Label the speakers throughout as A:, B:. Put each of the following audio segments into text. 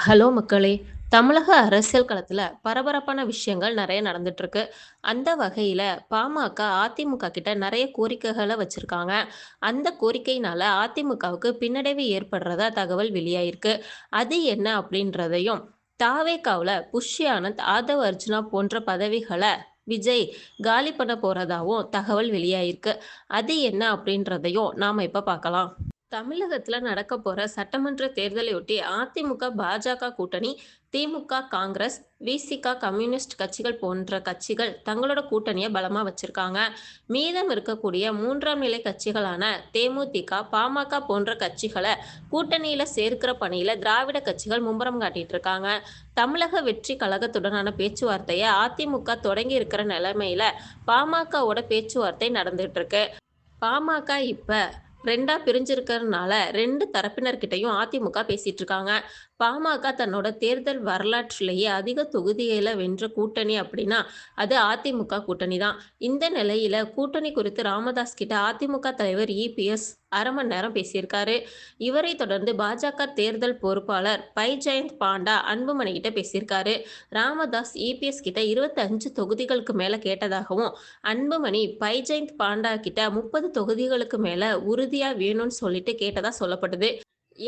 A: Hello மக்களே! தமிழக அரசியல் களத்தில் பரபரப்பான விஷயங்கள் நிறைய நடந்துட்டு இருக்கு. அந்த வகையில பாமக, அதிமுக கிட்ட நிறைய கோரிக்கைகளை வச்சிருக்காங்க. அந்த கோரிக்கையினால அதிமுகவுக்கு பின்னடைவு ஏற்படுறதா தகவல் வெளியாயிருக்கு. அது என்ன அப்படின்றதையும், தாவேக்காவில் புஷ்ய ஆனந்த், ஆதவ் அர்ஜுனா போன்ற பதவிகளை விஜய் காலி பண்ண போறதாவும் தகவல் வெளியாயிருக்கு. அது என்ன அப்படின்றதையும் நாம இப்ப பார்க்கலாம். தமிழகத்துல நடக்க போற சட்டமன்ற தேர்தலையொட்டி அதிமுக, பாஜக கூட்டணி, திமுக, காங்கிரஸ், வி.சி.க., கம்யூனிஸ்ட் கட்சிகள் போன்ற கட்சிகள் தங்களோட கூட்டணியை பலமா வச்சிருக்காங்க. மீதம் இருக்கக்கூடிய மூன்றாம் நிலை கட்சிகளான தே.மு.தி.க., பா.ம.க. போன்ற கட்சிகளை கூட்டணியில சேர்க்கிற பணியில திராவிட கட்சிகள் மும்முரம் காட்டிட்டு இருக்காங்க. தமிழக வெற்றி கழகத்துடனான பேச்சுவார்த்தையை அதிமுக தொடங்கி இருக்கிற நிலைமையில பா.ம.க.வோட பேச்சுவார்த்தை நடந்துட்டு இருக்கு. பா.ம.க. இப்போ ரெண்டா பிரிஞ்சிருக்கிறதுனால ரெண்டு தரப்பினர்கிட்டையும் அதிமுக பேசிட்டு இருக்காங்க. பா.ம.க. தன்னோட தேர்தல் வரலாற்றிலேயே அதிக தொகுதிகளை வென்ற கூட்டணி அப்படின்னா, அது அதிமுக கூட்டணி தான். இந்த நிலையில கூட்டணி குறித்து ராமதாஸ் கிட்ட அதிமுக தலைவர் இ.பி.எஸ். அரை மணி நேரம் பேசியிருக்காரு. இவரை தொடர்ந்து பாஜக தேர்தல் பொறுப்பாளர் பை ஜெயந்த் பாண்டா அன்புமணி கிட்ட பேசியிருக்காரு. ராமதாஸ் இ.பி.எஸ். கிட்ட 25 தொகுதிகளுக்கு மேல கேட்டதாகவும், அன்புமணி பைஜெயந்த் பாண்டா கிட்ட 30 தொகுதிகளுக்கு மேல உறுதியா வேணும்னு சொல்லிட்டு கேட்டதா சொல்லப்படுது.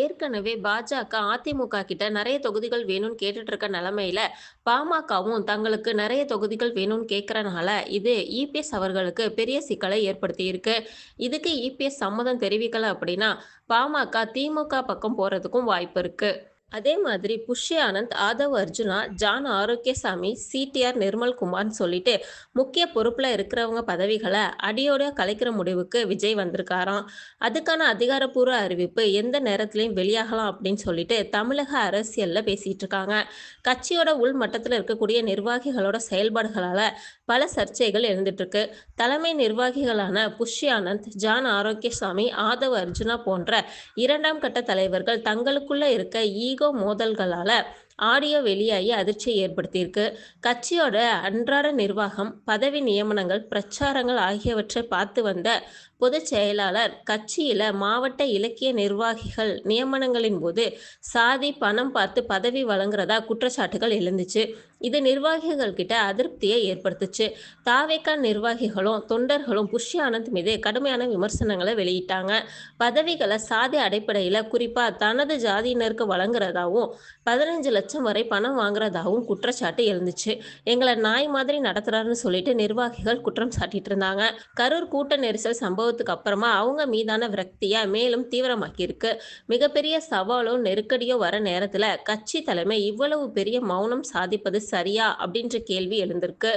A: ஏற்கனவே பாஜக, அதிமுக கிட்ட நிறைய தொகுதிகள் வேணும்னு கேட்டுட்டு இருக்க நிலமையில பா.ம.க.வும் தங்களுக்கு நிறைய தொகுதிகள் வேணும்னு கேட்கறனால இது இ.பி.எஸ். அவர்களுக்கு பெரிய சிக்கலை ஏற்படுத்தியிருக்கு. இதுக்கு இ.பி.எஸ். சம்மதம் தெரிவிக்கல அப்படின்னா, பா.ம.க. தி.மு.க. பக்கம் போறதுக்கும் வாய்ப்பு இருக்கு. அதே மாதிரி புஷ்ய ஆனந்த், ஆதவ் அர்ஜுனா, ஜான் ஆரோக்கியசாமி, சி.டி.ஆர். நிர்மல்குமார்னு சொல்லிட்டு முக்கிய பொறுப்புல இருக்கிறவங்க பதவிகளை அடியோட கலைக்கிற முடிவுக்கு விஜய் வந்திருக்காராம். அதுக்கான அதிகாரப்பூர்வ அறிவிப்பு எந்த நேரத்திலையும் வெளியாகலாம் அப்படின்னு சொல்லிட்டு தமிழக அரசியல்ல பேசிட்டு இருக்காங்க. கட்சியோட உள்மட்டத்தில் இருக்கக்கூடிய நிர்வாகிகளோட செயல்பாடுகளால பல சர்ச்சைகள் எழுந்துட்டு இருக்கு. தலைமை நிர்வாகிகளான புஷ்ய ஆனந்த், ஜான் ஆரோக்கியசாமி, ஆதவ் அர்ஜுனா போன்ற இரண்டாம் கட்ட தலைவர்கள் தங்களுக்குள்ள இருக்க ஈகோ மோதல்களால் ஆடியோ வெளியாகி அதிர்ச்சியை ஏற்படுத்தியிருக்கு. கட்சியோட அன்றாட நிர்வாகம், பதவி நியமனங்கள், பிரச்சாரங்கள் ஆகியவற்றை பார்த்து வந்த பொதுச் செயலாளர் கட்சியில மாவட்ட இலக்கிய நிர்வாகிகள் நியமனங்களின் போது சாதி, பணம் பார்த்து பதவி வழங்குறதா குற்றச்சாட்டுகள் எழுந்துச்சு. இது நிர்வாகிகள் கிட்ட அதிருப்தியை ஏற்படுத்துச்சு. தாவேக்கா நிர்வாகிகளும், தொண்டர்களும் புஷ்ய ஆனந்த் மீது கடுமையான விமர்சனங்களை வெளியிட்டாங்க. பதவிகளை சாதி அடிப்படையில குறிப்பா தனது ஜாதியினருக்கு வழங்குறதாவும், 15 லட்சம் வரை பணம் வாங்குறதாவும் குற்றச்சாட்டு எழுந்துச்சு. எங்களை நாய் மாதிரி நடத்துறாருன்னு சொல்லிட்டு நிர்வாகிகள் குற்றம் சாட்டிட்டு இருந்தாங்க. கரூர் கூட்ட நெரிசல் சம்பவத்துக்கு அப்புறமா அவங்க மீதான விரக்திய மேலும் தீவிரமாக்கியிருக்கு. மிகப்பெரிய சவாலோ, நெருக்கடியோ வர நேரத்தில் கட்சி தலைமை இவ்வளவு பெரிய மௌனம் சாதிப்பது சரியா அப்படின்ற கேள்வி எழுந்திருக்கு.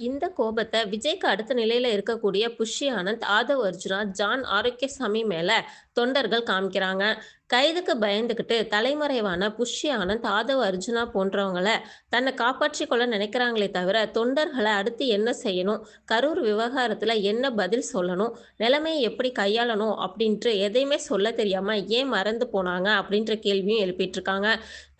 A: இந்த கோபத்தை விஜய்க்கு அடுத்த நிலையில இருக்கக்கூடிய புஷ்ய ஆனந்த், ஆதவ் அர்ஜுனா, ஜான் ஆரோக்கியசாமி மேல தொண்டர்கள் காமிக்கிறாங்க. கைதுக்கு பயந்துக்கிட்டு தலைமறைவான புஷ்ய ஆனந்த், ஆதவ் அர்ஜுனா போன்றவங்களை தன்னை காப்பாற்றி கொள்ள நினைக்கிறாங்களே தவிர, தொண்டர்களை அடுத்து என்ன செய்யணும், கரூர் விவகாரத்தில் என்ன பதில் சொல்லணும், நிலைமையை எப்படி கையாளணும் அப்படின்ட்டு எதையுமே சொல்ல தெரியாம ஏன் மறந்து போனாங்க அப்படின்ற கேள்வியும் எழுப்பிட்டு இருக்காங்க.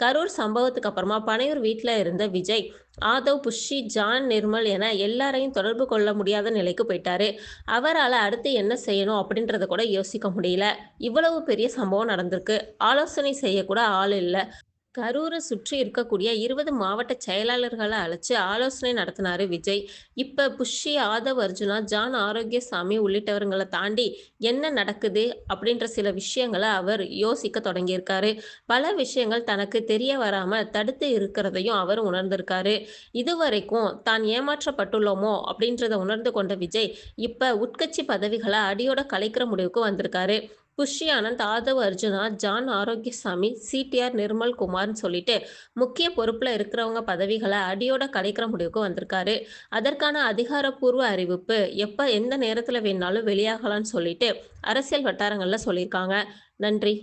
A: கரூர் சம்பவத்துக்கு அப்புறமா பனையூர் வீட்டில் இருந்த விஜய், ஆதவ், புஷ்ஷி ஜான், நிர்மல் என எல்லாரையும் தொடர்பு கொள்ள முடியாத நிலைக்கு போயிட்டாரு. அவரால் அடுத்து என்ன செய்யணும் அப்படின்றத கூட யோசிக்க முடியல. இவ்வளவு பெரிய சம்பவம் நடந்திருக்கு. ஆலோசனை செய்யக்கூட ஆள் இல்லை கரூரை சுற்றி இருக்கக்கூடிய 20 மாவட்ட செயலாளர்களை அழைச்சு ஆலோசனை நடத்தினாரு விஜய். இப்ப புஷ்ஷி ஆதவ் அர்ஜுனா, ஜான் ஆரோக்கியசாமி உள்ளிட்டவர்களை தாண்டி என்ன நடக்குது அப்படின்ற சில விஷயங்கள அவர் யோசிக்க தொடங்கியிருக்காரு. பல விஷயங்கள் தனக்கு தெரிய வராம தடுத்து இருக்கிறதையும் அவர் உணர்ந்திருக்காரு. இதுவரைக்கும் தான் ஏமாற்றப்பட்டுள்ளோமோ அப்படின்றத உணர்ந்து கொண்ட விஜய், இப்ப உட்கட்சி பதவிகளை அடியோட கலைக்கிற முடிவுக்கு வந்திருக்காரு. Bussy Anand, Aadhav Arjuna, John Arokiasamy, CTR. Nirmal குமார்னு சொல்லிட்டு முக்கிய பொறுப்புல இருக்கிறவங்க பதவிகளை அடியோட கலைக்கிற முடிவுக்கு வந்திருக்காரு. அதற்கான அதிகாரப்பூர்வ அறிவிப்பு எப்ப எந்த நேரத்தில் வேணாலும் வெளியாகலாம்னு சொல்லிட்டு அரசியல் வட்டாரங்கள்ல சொல்லியிருக்காங்க. நன்றி.